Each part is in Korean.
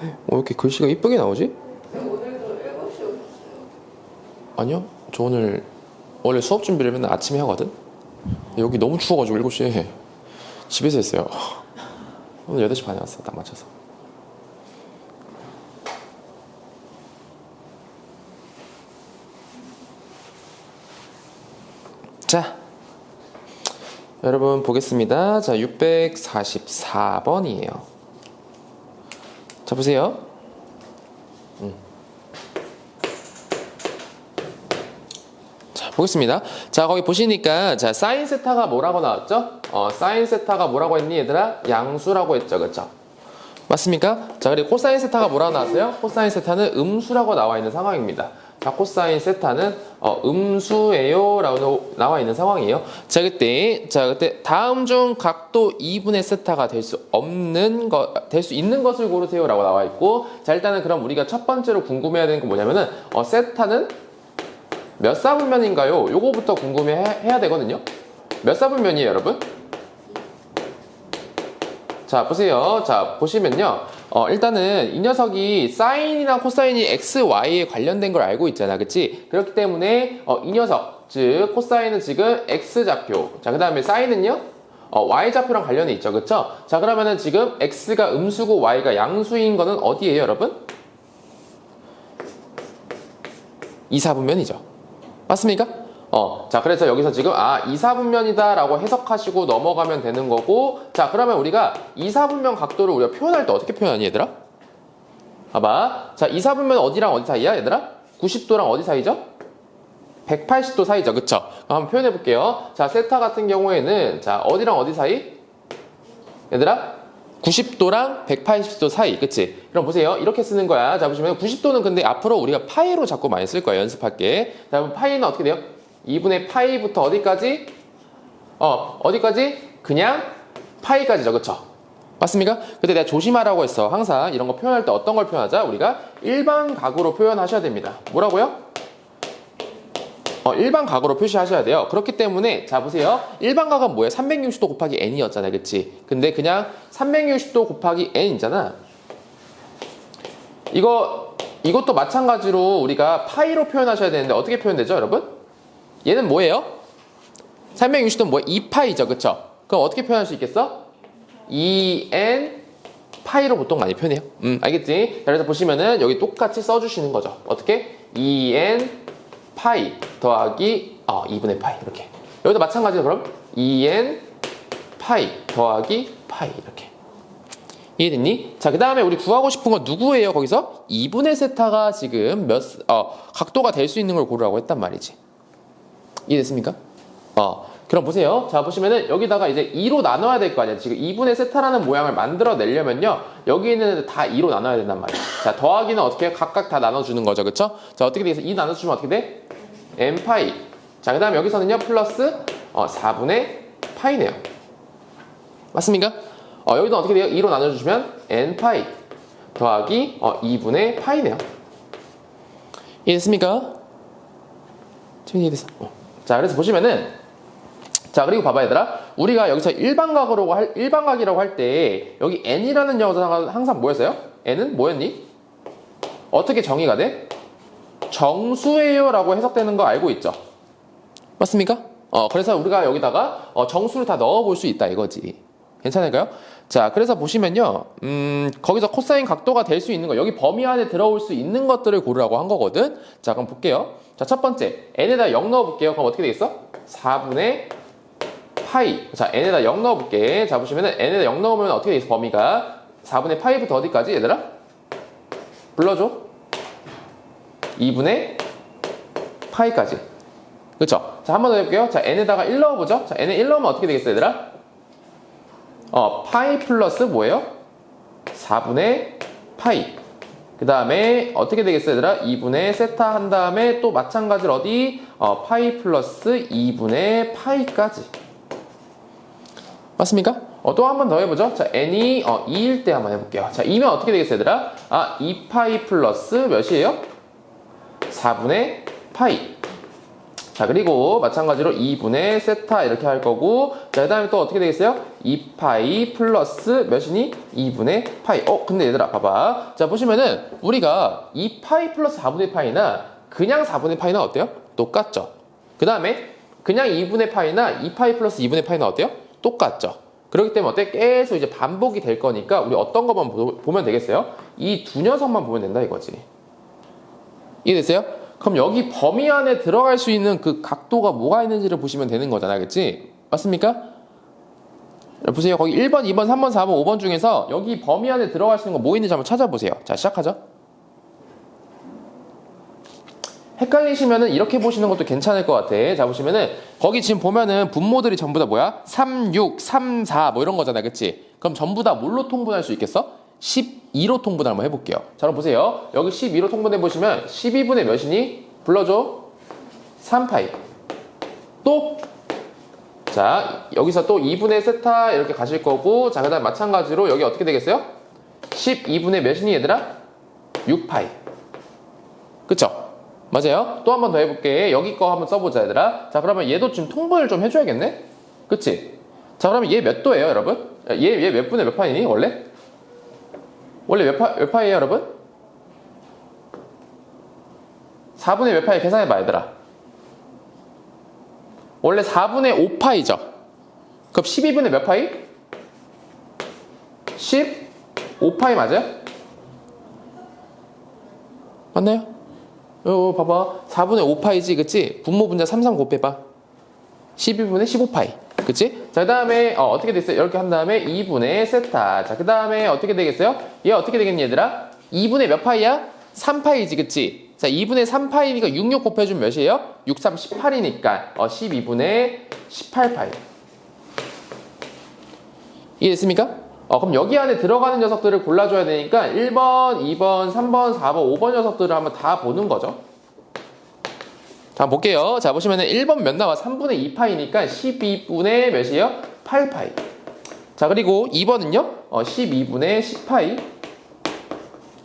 왜 이렇게 글씨가 이쁘게 나오지? 오늘도 7시 오셨어요. 아니요. 저 오늘 원래 수업 준비를 맨날 아침에 하거든. 여기 너무 추워가지고 7시에 집에서 했어요. 오늘 8시 반에 왔어. 딱 맞춰서. 자, 여러분 보겠습니다. 자, 644번이에요. 자, 보세요. 자, 보겠습니다. 자, 거기 보시니까, 자, 사인 세타가 뭐라고 나왔죠? 어, 사인 세타가 뭐라고 했니, 얘들아? 양수라고 했죠, 그쵸? 맞습니까? 자, 그리고 코사인 세타가 뭐라고 나왔어요? 코사인 세타는 음수라고 나와 있는 상황입니다. 자, 코사인 세타는 어, 음수예요. 라고 나와 있는 상황이에요. 자, 그때, 자, 그때 다음 중 각도 2분의 세타가 될 수 없는 것, 될 수 있는 것을 고르세요. 라고 나와 있고, 자, 일단은 그럼 우리가 첫 번째로 궁금해야 되는 건 뭐냐면은, 어, 세타는 몇 사분면인가요? 요거부터 궁금해 해야 되거든요. 몇 사분면이에요, 여러분? 자, 보세요. 자, 보시면요. 어, 일단은 이 녀석이 사인이랑 코사인이 x, y에 관련된 걸 알고 있잖아. 그치? 그렇기 때문에 어, 이 녀석, 즉 코사인은 지금 x 좌표. 자, 그 다음에 사인은요? 어, y 좌표랑 관련이 있죠. 그쵸? 자, 그러면은 지금 x가 음수고 y가 양수인 거는 어디예요, 여러분? 이사분면이죠. 맞습니까? 어, 자, 그래서 여기서 지금, 아, 이사분면이다 라고 해석하시고 넘어가면 되는 거고, 자, 그러면 우리가 이사분면 각도를 우리가 표현할 때 어떻게 표현하니, 얘들아? 봐봐. 자, 이사분면 어디랑 어디 사이야, 얘들아? 90도랑 어디 사이죠? 180도 사이죠. 그쵸? 한번 표현해 볼게요. 자, 세타 같은 경우에는, 자, 어디랑 어디 사이? 얘들아? 90도랑 180도 사이, 그치? 그럼 보세요. 이렇게 쓰는 거야. 자, 보시면 90도는 근데 앞으로 우리가 파이로 자꾸 많이 쓸 거야. 연습할게. 자, 파이는 어떻게 돼요? 2분의 파이부터 어디까지? 어, 어디까지? 그냥 파이까지죠. 그쵸? 맞습니까? 근데 내가 조심하라고 했어. 항상 이런 거 표현할 때 어떤 걸 표현하자? 우리가 일반 각으로 표현하셔야 됩니다. 뭐라고요? 어, 일반 각으로 표시하셔야 돼요. 그렇기 때문에 자 보세요. 일반 각은 뭐예요? 360도 곱하기 n이었잖아요. 그치? 근데 그냥 360도 곱하기 n이잖아. 이거 이것도 마찬가지로 우리가 파이로 표현하셔야 되는데 어떻게 표현되죠, 여러분? 얘는 뭐예요? 360도는 뭐예요? 2파이죠. 그쵸? 그럼 어떻게 표현할 수 있겠어? 2n 파이로 보통 많이 표현해요. 음, 알겠지? 자, 그래서 보시면은 여기 똑같이 써주시는 거죠. 어떻게? 2n 파이 더하기 어, 2분의 파이 이렇게. 여기도 마찬가지로 그럼 2n 파이 더하기 파이 이렇게. 이해됐니? 자, 그 다음에 우리 구하고 싶은 건 누구예요? 거기서 2분의 세타가 지금 몇, 어, 각도가 될 수 있는 걸 고르라고 했단 말이지. 이해됐습니까? 어, 그럼 보세요. 자, 보시면은 여기다가 이제 2로 나눠야 될 거 아니야. 지금 2분의 세타라는 모양을 만들어 내려면요. 여기는 다 2로 나눠야 된단 말이야. 자, 더하기는 어떻게 해요? 각각 다 나눠주는 거죠. 그쵸? 자, 어떻게 돼서 2 나눠주면 어떻게 돼? n파이. 자, 그 다음에 여기서는요. 플러스 어, 4분의 파이네요. 맞습니까? 어, 여기도 어떻게 돼요? 2로 나눠주시면 n파이 더하기 어, 2분의 파이네요. 이해됐습니까? 지금 이해됐어? 어. 자, 그래서 보시면은 자, 그리고 봐봐 얘들아. 우리가 여기서 일반각으로 할 일반각이라고 할 때 여기 n이라는 녀석은 항상 뭐였어요? n은 뭐였니? 어떻게 정의가 돼? 정수예요라고 해석되는 거 알고 있죠? 맞습니까? 어, 그래서 우리가 여기다가 어, 정수를 다 넣어 볼 수 있다 이거지. 괜찮을까요? 자, 그래서 보시면요, 음, 거기서 코사인 각도가 될 수 있는 거, 여기 범위 안에 들어올 수 있는 것들을 고르라고 한 거거든. 자, 그럼 볼게요. 자, 첫 번째, n에다 0 넣어볼게요. 그럼 어떻게 되겠어? 4분의 파이. 자, n에다 0 넣어볼게. 자, 보시면은 n에다 0 넣으면 어떻게 되겠어? 범위가 4분의 파이부터 어디까지, 얘들아? 불러줘. 2분의 파이까지. 그쵸? 자, 한 번 더 해볼게요. 자, n에다가 1 넣어보죠. 자, n에 1 넣으면 어떻게 되겠어, 얘들아? 어, 파이 플러스 뭐예요? 4분의 파이. 그 다음에 어떻게 되겠어, 얘들아? 2분의 세타 한 다음에 또 마찬가지로 어디? 어, 파이 플러스 2분의 파이까지. 맞습니까? 어, 또 한 번 더 해보죠. 자, n이 어, 2일 때 한번 해볼게요. 자, 2면 어떻게 되겠어, 얘들아? 아, 2파이 플러스 몇이에요? 4분의 파이. 자, 그리고 마찬가지로 2분의 세타 이렇게 할 거고, 자, 그 다음에 또 어떻게 되겠어요? 2파이 플러스 몇이니? 2분의 파이. 어, 근데 얘들아, 봐봐. 자, 보시면은, 우리가 2파이 플러스 4분의 파이나 그냥 4분의 파이나 어때요? 똑같죠? 그 다음에 그냥 2분의 파이나 2파이 플러스 2분의 파이나 어때요? 똑같죠? 그렇기 때문에 어때? 계속 이제 반복이 될 거니까 우리 어떤 것만 보- 보면 되겠어요? 이 두 녀석만 보면 된다 이거지. 이해됐어요? 그럼 여기 범위 안에 들어갈 수 있는 그 각도가 뭐가 있는지를 보시면 되는 거잖아, 그치? 맞습니까? 보세요. 거기 1번, 2번, 3번, 4번, 5번 중에서 여기 범위 안에 들어갈 수 있는 거 뭐 있는지 한번 찾아보세요. 자, 시작하죠. 헷갈리시면은 이렇게 보시는 것도 괜찮을 것 같아. 자, 보시면은 거기 지금 보면은 분모들이 전부 다 뭐야? 3, 6, 3, 4 뭐 이런 거잖아. 그치? 그럼 전부 다 뭘로 통분할 수 있겠어? 12로 통분 한번 해볼게요. 자, 그럼 보세요. 여기 12로 통분해 보시면 12분의 몇이니? 불러줘. 3파이. 또 자, 여기서 또 2분의 세타 이렇게 가실 거고, 자, 그 다음 마찬가지로 여기 어떻게 되겠어요? 12분의 몇이니, 얘들아? 6파이. 그쵸? 맞아요? 또 한 번 더 해볼게. 여기 거 한번 써보자, 얘들아. 자, 그러면 얘도 지금 통분을 좀 해줘야겠네? 그치? 자, 그러면 얘 몇 도예요, 여러분? 얘, 얘 몇 분의 몇 파이니, 원래? 원래 몇, 파, 몇 파이에요, 여러분? 4분의 몇 파이 계산해봐, 얘들아. 원래 4분의 5파이죠. 그럼 12분의 몇 파이? 15파이 맞아요? 맞나요? 요 봐봐 4분의 5파이지 그치? 분모 분자 3, 3 곱해봐 12분의 15파이 그치? 자 그 다음에 어, 떻게 됐어요? 이렇게 한 다음에 2분의 세타 자 그 다음에 어떻게 되겠어요? 얘 어떻게 되겠니 얘들아? 2분의 몇 파이야? 3파이지 그치? 자 2분의 3파이니까 6, 6 곱해주면 몇이에요? 6, 3, 18이니까 어, 12분의 18파이 이해됐습니까? 어, 그럼 여기 안에 들어가는 녀석들을 골라줘야 되니까 1번, 2번, 3번, 4번, 5번 녀석들을 한번 다 보는 거죠. 자, 볼게요. 자, 보시면은 1번 몇 나와? 3분의 2파이니까 12분의 몇이에요? 8파이. 자, 그리고 2번은요? 어, 12분의 10파이.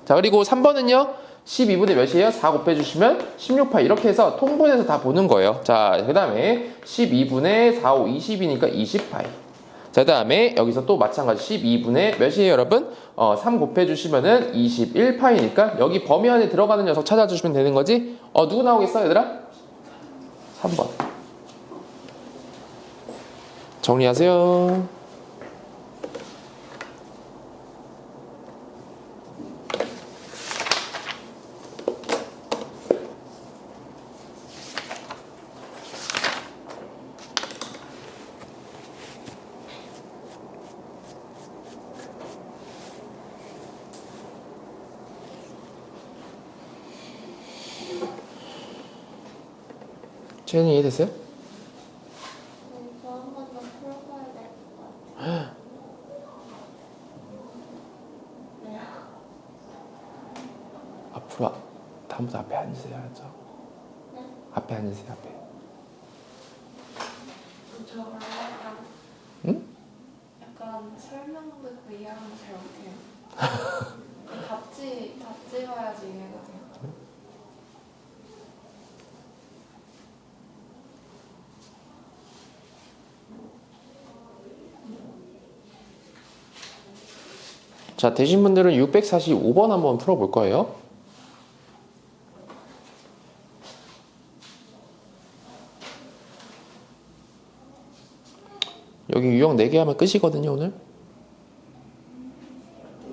자, 그리고 3번은요? 12분의 몇이에요? 4 곱해주시면 16파이. 이렇게 해서 통분해서 다 보는 거예요. 자, 그 다음에 12분의 4, 5, 20이니까 20파이. 자, 그 다음에 여기서 또 마찬가지 12분의 몇이에요, 여러분? 어, 3 곱해주시면은 21파이니까 여기 범위 안에 들어가는 녀석 찾아주시면 되는 거지? 어, 누구 나오겠어, 얘들아? 3번. 정리하세요. 채연이 이해됐어요? 이거 한 번 더 풀어봐야 될 것 같아요. 네. 앞으로 와. 다음부터 앞에 앉으세요, 알았죠? 네. 앞에 앉으세요, 앞에. 저 약간 응? 약간 설명 듣고 이해하는 거 잘 못해요. 답지 답지 봐야지 이해가 돼요. 자, 되신 분들은 645번 한번 풀어볼 거예요. 여기 유형 4개 하면 끝이거든요, 오늘.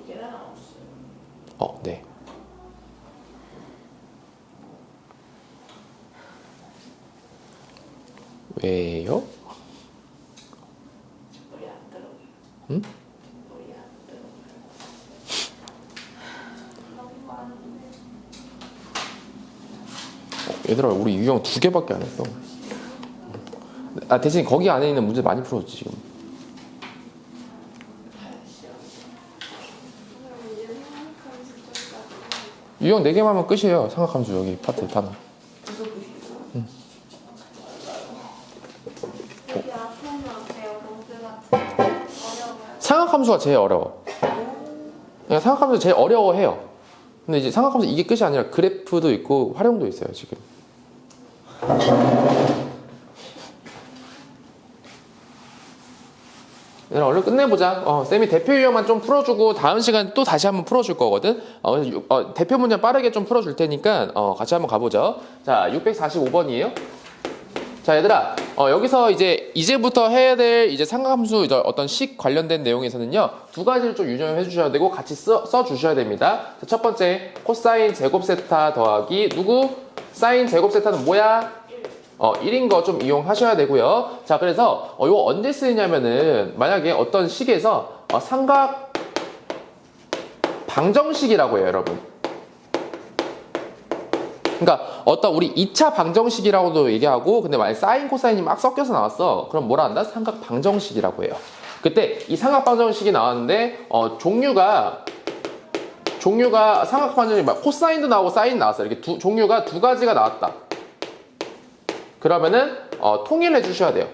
이게 하나 없어요. 어, 네. 왜요? 머리 안 들어가요. 응? 머리 안 들어가요. 너무 많은데. 어, 얘들아, 우리 유형 두 개밖에 안 했어. 아, 대신 거기 안에 있는 문제 많이 풀었지, 지금. 유형 4개만 하면 끝이에요. 삼각함수 여기 파트 단어. 어려워요. 삼각함수가 제일 어려워. 그러니까 삼각함수 제일 어려워해요. 근데 이제 삼각함수 이게 끝이 아니라 그래프도 있고 활용도 있어요 지금. 얘들아 얼른 끝내보자. 어, 쌤이 대표 유형만 좀 풀어주고 다음 시간 또 다시 한번 풀어줄 거거든. 어, 유- 어, 대표 문제 빠르게 좀 풀어줄 테니까 어, 같이 한번 가보죠. 자, 645번이에요. 자, 얘들아, 어, 여기서 이제 이제부터 해야 될 이제 상함수 이제 어떤 식 관련된 내용에서는요 두 가지를 좀 유념해 주셔야 되고 같이 써, 써 주셔야 됩니다. 자, 첫 번째 코사인 제곱 세타 더하기 누구? 사인 제곱 세타는 뭐야? 어, 1인 거 좀 이용하셔야 되고요. 자, 그래서 어, 이거 언제 쓰이냐면은 만약에 어떤 식에서 어, 삼각 방정식이라고 해요, 여러분. 그러니까 어떤 우리 2차 방정식이라고도 얘기하고 근데 만약 사인 코사인이 막 섞여서 나왔어. 그럼 뭐라 한다? 삼각 방정식이라고 해요. 그때 이 삼각 방정식이 나왔는데 어, 종류가 종류가 삼각 방정식 막 코사인도 나오고 사인 나왔어. 이렇게 두 종류가 두 가지가 나왔다. 그러면은 어, 통일해 주셔야 돼요.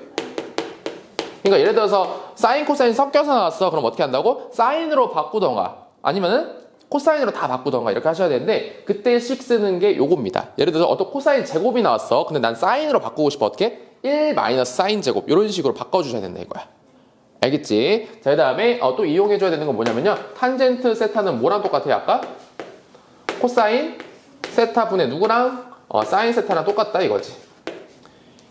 그러니까 예를 들어서 사인 코사인 섞여서 나왔어. 그럼 어떻게 한다고? 사인으로 바꾸던가 아니면은 코사인으로 다 바꾸던가 이렇게 하셔야 되는데 그때 식 쓰는 게 요겁니다. 예를 들어서 어떤 코사인 제곱이 나왔어. 근데 난 사인으로 바꾸고 싶어. 어떻게? 1 마이너스 사인 제곱 이런 식으로 바꿔주셔야 된다 이거야. 알겠지? 자, 그 다음에 어, 또 이용해줘야 되는 건 뭐냐면요. 탄젠트 세타는 뭐랑 똑같아요, 아까? 코사인 세타 분의 누구랑? 어, 사인 세타랑 똑같다 이거지.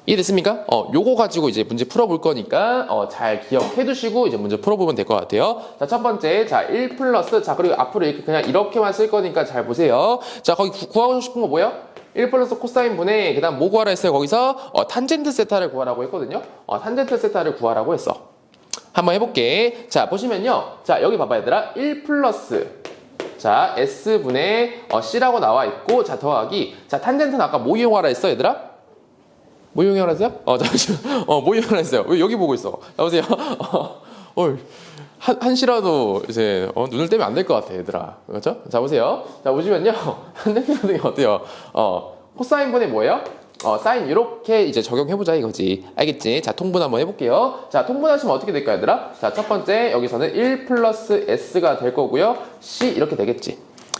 이해됐습니까? 어, 요거 가지고 이제 문제 풀어볼 거니까, 어, 잘 기억해 두시고 이제 문제 풀어보면 될 것 같아요. 자, 첫 번째. 자, 1 플러스. 자, 그리고 앞으로 이렇게 그냥 이렇게만 쓸 거니까 잘 보세요. 자, 거기 구, 구하고 싶은 거 뭐예요? 1 플러스 코사인 분의, 그 다음 뭐 구하라 했어요? 거기서, 어, 탄젠트 세타를 구하라고 했거든요. 어, 탄젠트 세타를 구하라고 했어. 한번 해볼게. 자, 보시면요. 자, 여기 봐봐, 얘들아. 1 플러스. 자, S분의 어, C라고 나와 있고, 자, 더하기. 자, 탄젠트는 아까 뭐 이용하라 했어, 얘들아? 뭐 이용하라 했어요? 어, 잠시만. 어, 뭐 이용하라 했어요? 왜 여기 보고 있어? 여보세요? 어, 어, 한, 한시라도 이제 어, 눈을 떼면 안 될 것 같아, 얘들아. 그렇죠? 자, 보세요. 자, 보시면요. 탄젠트 같은 게 어때요? 어, 코사인 분의 뭐예요? 어, 사인 이렇게 이제 적용해보자 이거지. 알겠지? 자, 통분 한번 해볼게요. 자, 통분하시면 어떻게 될까요, 얘들아? 자, 첫 번째, 여기서는 1 플러스 S가 될 거고요. C 이렇게 되겠지.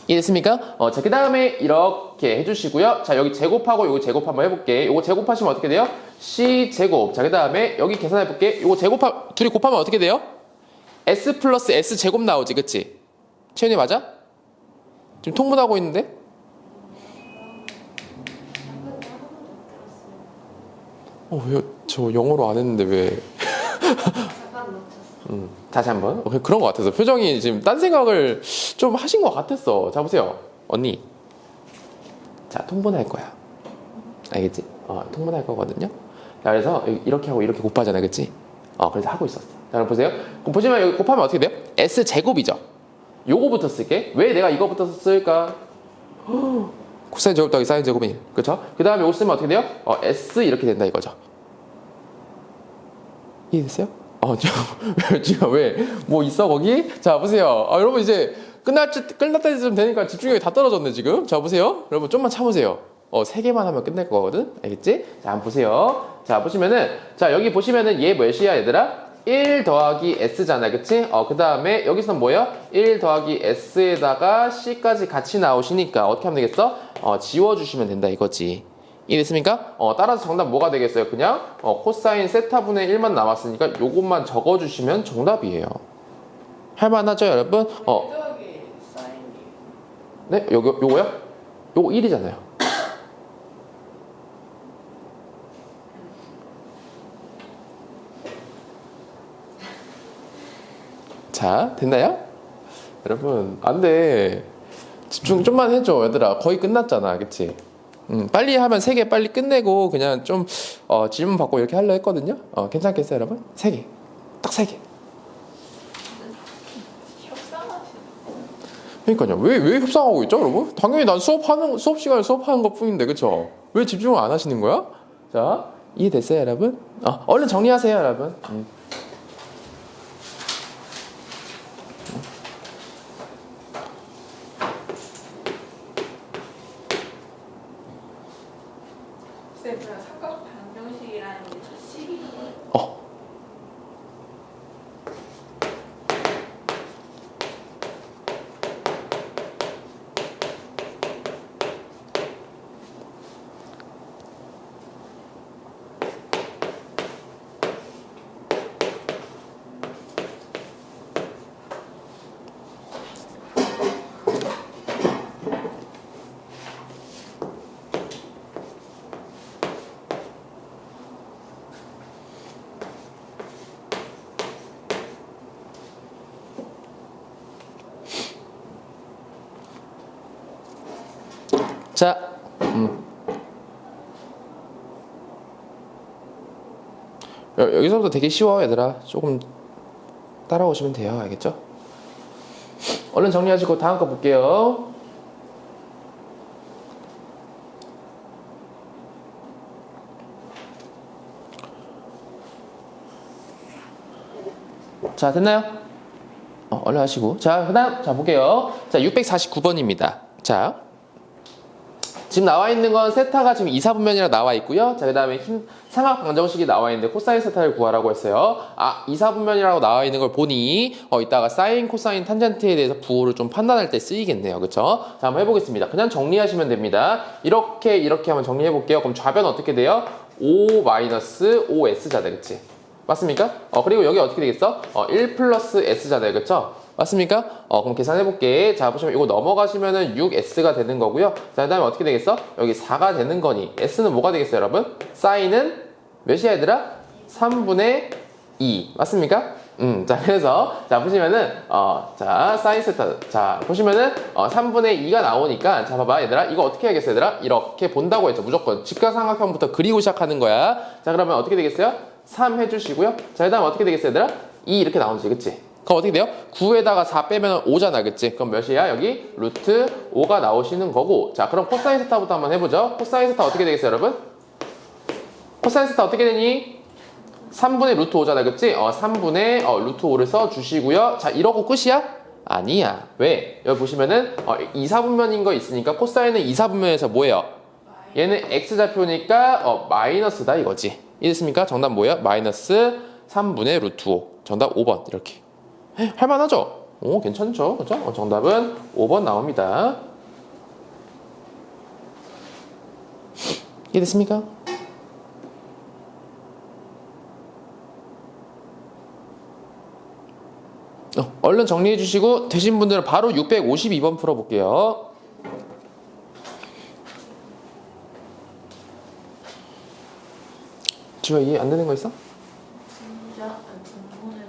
이해됐습니까? 어, 자, 그 다음에 이렇게 해주시고요. 자, 여기 제곱하고 요거 제곱 한번 해볼게. 요거 제곱하시면 어떻게 돼요? C 제곱. 자, 그 다음에 여기 계산해볼게. 요거 제곱하, 둘이 곱하면 어떻게 돼요? S 플러스 S 제곱 나오지, 그치? 채윤이 맞아? 지금 통분하고 있는데? 어, 왜, 저 영어로 안 했는데 왜? 음, 다시 한 번. 어, 그런 것 같아서 표정이 지금 딴 생각을 좀 하신 것 같았어. 자 보세요, 언니. 자 통분할 거야. 알겠지? 어, 통분할 거거든요. 자, 그래서 이렇게 하고 이렇게 곱하잖아, 그치? 어, 그래서 하고 있었어. 자, 그럼 보세요. 그럼 보시면 여기 곱하면 어떻게 돼요? S 제곱이죠. 요거부터 쓸게. 왜 내가 이거부터 쓸까? 코사인 제곱 더하기 사인 제곱이 그렇죠? 그 다음에 요거 쓰면 어떻게 돼요? 어, S 이렇게 된다 이거죠. 이해됐어요? 어, 지금, 지금 왜, 뭐 있어, 거기? 자, 보세요. 아, 여러분, 이제, 끝날, 때- 끝날 때쯤 되니까 집중력이 다 떨어졌네, 지금. 자, 보세요. 여러분, 좀만 참으세요. 어, 세 개만 하면 끝날 거거든? 알겠지? 자, 한번 보세요. 자, 보시면은, 자, 여기 보시면은 얘 몇이야, 얘들아? 1 더하기 S잖아, 그치? 어, 그 다음에, 여기서 뭐예요? 1 더하기 S에다가 C까지 같이 나오시니까, 어떻게 하면 되겠어? 어, 지워주시면 된다, 이거지. 이해됐습니까? 어, 따라서 정답 뭐가 되겠어요? 그냥 어, 코사인 세타분의 1만 남았으니까 요것만 적어주시면 정답이에요. 할만하죠, 여러분? 어, 네? 요거, 요거요? 요거 1이잖아요. 자, 됐나요? 여러분, 안 돼. 집중 좀만 해줘, 얘들아. 거의 끝났잖아, 그치? 음, 빨리 하면 세 개 빨리 끝내고 그냥 좀 어, 질문 받고 이렇게 하려 했거든요. 어, 괜찮겠어요, 여러분? 세 개. 딱 세 개. 그러니까요. 왜, 왜 협상하고 있죠, 여러분? 당연히 난 수업하는, 수업 시간에 수업하는 것 뿐인데, 그쵸? 왜 집중을 안 하시는 거야? 자, 이해됐어요, 여러분? 어, 얼른 정리하세요, 여러분. 음. 쌤 그냥 삼각 자, 음. 여, 여기서부터 되게 쉬워 얘들아. 조금 따라오시면 돼요. 알겠죠? 얼른 정리하시고 다음 거 볼게요. 자, 됐나요? 어, 얼른 하시고. 자, 그 다음, 자, 볼게요. 자, 649번입니다. 자, 지금 나와 있는 건 세타가 지금 이사분면이라 나와 있고요. 자, 그 다음에 흰 삼각 방정식이 나와 있는데 코사인 세타를 구하라고 했어요. 아, 이사분면이라고 나와 있는 걸 보니 어, 이따가 사인, 코사인, 탄젠트에 대해서 부호를 좀 판단할 때 쓰이겠네요. 그쵸? 자, 한번 해보겠습니다. 그냥 정리하시면 됩니다. 이렇게, 이렇게 한번 정리해볼게요. 그럼 좌변 어떻게 돼요? 5-5S자대, 그치? 맞습니까? 어, 그리고 여기 어떻게 되겠어? 어, 1 플러스 S자대, 그쵸? 맞습니까? 어, 그럼 계산해볼게. 자, 보시면 이거 넘어가시면은 6S가 되는 거고요. 자, 그 다음에 어떻게 되겠어? 여기 4가 되는 거니. S는 뭐가 되겠어요, 여러분? 사인은 몇이야, 얘들아? 3분의 2. 맞습니까? 음, 자, 그래서, 자, 보시면은, 어, 자, 사인 세타. 자, 보시면은, 어, 3분의 2가 나오니까, 자, 봐봐, 얘들아. 이거 어떻게 해야겠어, 얘들아? 이렇게 본다고 했죠. 무조건. 직각삼각형부터 그리고 시작하는 거야. 자, 그러면 어떻게 되겠어요? 3 해주시고요. 자, 그 다음에 어떻게 되겠어요, 얘들아? 2 이렇게 나오지, 그치? 그럼 어떻게 돼요? 9에다가 4 빼면 5잖아, 그치? 그럼 몇이야? 여기 루트 5가 나오시는 거고. 자, 그럼 코사인 세타부터 한번 해보죠. 코사인 세타 어떻게 되겠어요, 여러분? 코사인 세타 어떻게 되니? 3분의 루트 5잖아, 그치? 어, 3분의 어, 루트 5를 써주시고요. 자, 이러고 끝이야? 아니야. 왜? 여기 보시면은 어, 2사분면인 거 있으니까 코사인은 2사분면에서 뭐예요? 얘는 x좌표니까 어, 마이너스다 이거지. 이해됐습니까? 정답 뭐예요? 마이너스 3분의 루트 5. 정답 5번 이렇게. 에, 할만하죠? 오 괜찮죠? 그죠? 어, 정답은 5번 나옵니다. 이해됐습니까? 어, 얼른 정리해 주시고 되신 분들은 바로 652번 풀어볼게요. 지효 이해 안 되는 거 있어? 진짜 공부는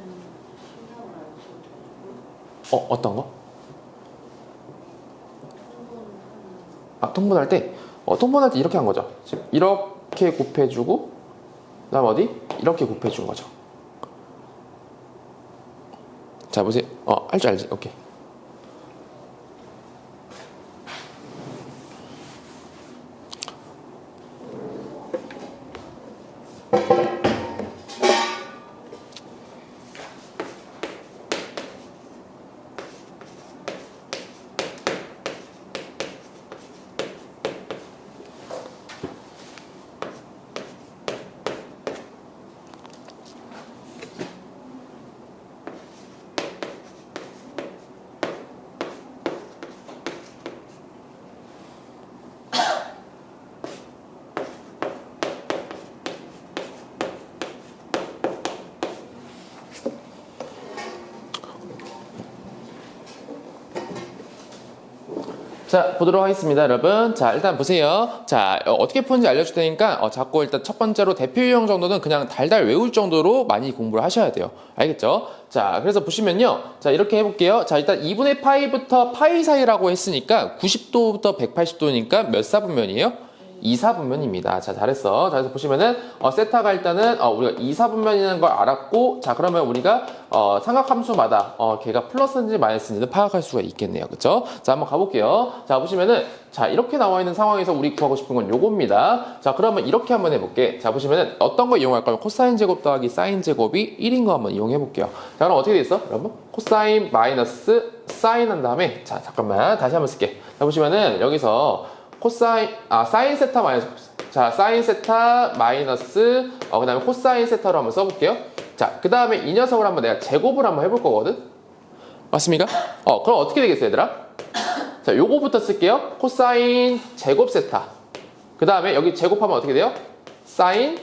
신경을 안 써도 어 어떤 거? 아 통분할 때 어, 통분할 때 이렇게 한 거죠. 지금 이렇게 곱해주고 그 다음 어디 이렇게 곱해준 거죠. 자 보세요. 어 알지 알지. 오케이. 자, 보도록 하겠습니다, 여러분. 자, 일단 보세요. 자, 어, 어떻게 푸는지 알려줄 테니까, 어, 자꾸 일단 첫 번째로 대표 유형 정도는 그냥 달달 외울 정도로 많이 공부를 하셔야 돼요. 알겠죠? 자, 그래서 보시면요. 자, 이렇게 해볼게요. 자, 일단 2분의 파이부터 파이 사이라고 했으니까 90도부터 180도니까 몇 사분면이에요? 2사분면입니다. 자, 잘했어. 자, 그래서 보시면은, 어, 세타가 일단은, 어, 우리가 2사분면이라는 걸 알았고, 자, 그러면 우리가, 어, 삼각함수마다, 어, 걔가 플러스인지 마이너스인지는 파악할 수가 있겠네요. 그쵸? 자, 한번 가볼게요. 자, 보시면은, 자, 이렇게 나와 있는 상황에서 우리 구하고 싶은 건 요겁니다. 자, 그러면 이렇게 한번 해볼게. 자, 보시면은, 어떤 거 이용할 거면 코사인 제곱 더하기 사인 제곱이 1인 거 한번 이용해 볼게요. 자, 그럼 어떻게 돼 있어? 여러분? 코사인 마이너스 사인 한 다음에, 자, 잠깐만. 다시 한번 쓸게. 자, 보시면은, 여기서, 코사인 아 사인 세타 마이너스 자 사인 세타 마이너스 어 그 다음에 코사인 세타로 한번 써볼게요. 자 그 다음에 이 녀석을 한번 내가 제곱을 한번 해볼 거거든. 맞습니까? 어 그럼 어떻게 되겠어요, 얘들아? 자 요거부터 쓸게요. 코사인 제곱 세타. 그 다음에 여기 제곱하면 어떻게 돼요? 사인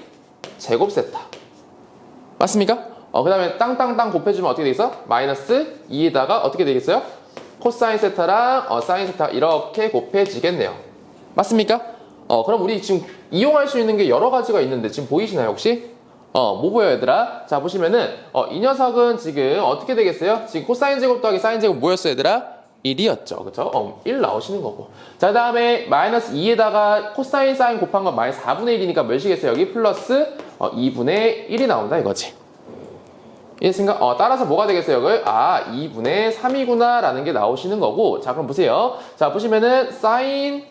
제곱 세타. 맞습니까? 어, 그 다음에 땅땅땅 곱해주면 어떻게 되겠어? 마이너스 2에다가 어떻게 되겠어요? 코사인 세타랑 어, 사인 세타 이렇게 곱해지겠네요. 맞습니까? 어, 그럼 우리 지금 이용할 수 있는 게 여러 가지가 있는데 지금 보이시나요, 혹시? 어, 뭐 보여요, 얘들아? 자, 보시면은, 어, 이 녀석은 지금 어떻게 되겠어요? 지금 코사인 제곱 더하기 사인 제곱 뭐였어, 얘들아? 1이었죠. 그쵸? 어, 1 나오시는 거고. 자, 다음에 마이너스 2에다가 코사인 사인 곱한 건 마이너스 4분의 1이니까 몇이겠어요? 여기 플러스 어, 2분의 1이 나온다 이거지. 이해했습니까? 어, 따라서 뭐가 되겠어요? 여기? 아, 2분의 3이구나 라는 게 나오시는 거고. 자, 그럼 보세요. 자, 보시면은 사인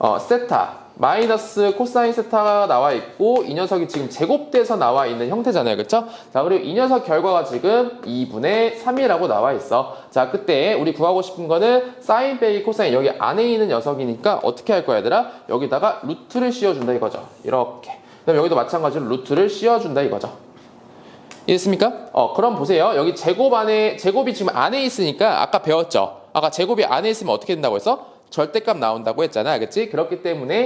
어, 세타 마이너스 코사인 세타가 나와 있고 이 녀석이 지금 제곱돼서 나와 있는 형태잖아요. 그쵸? 자, 그리고 이 녀석 결과가 지금 2분의 3이라고 나와 있어. 자, 그때 우리 구하고 싶은 거는 사인 빼기 코사인 여기 안에 있는 녀석이니까 어떻게 할 거야, 얘들아? 여기다가 루트를 씌워준다 이거죠. 이렇게. 그다음 여기도 마찬가지로 루트를 씌워준다 이거죠. 이해했습니까? 어, 그럼 보세요. 여기 제곱 안에, 제곱이 지금 안에 있으니까 아까 배웠죠? 아까 제곱이 안에 있으면 어떻게 된다고 했어? 절대값 나온다고 했잖아. 그치? 그렇기 때문에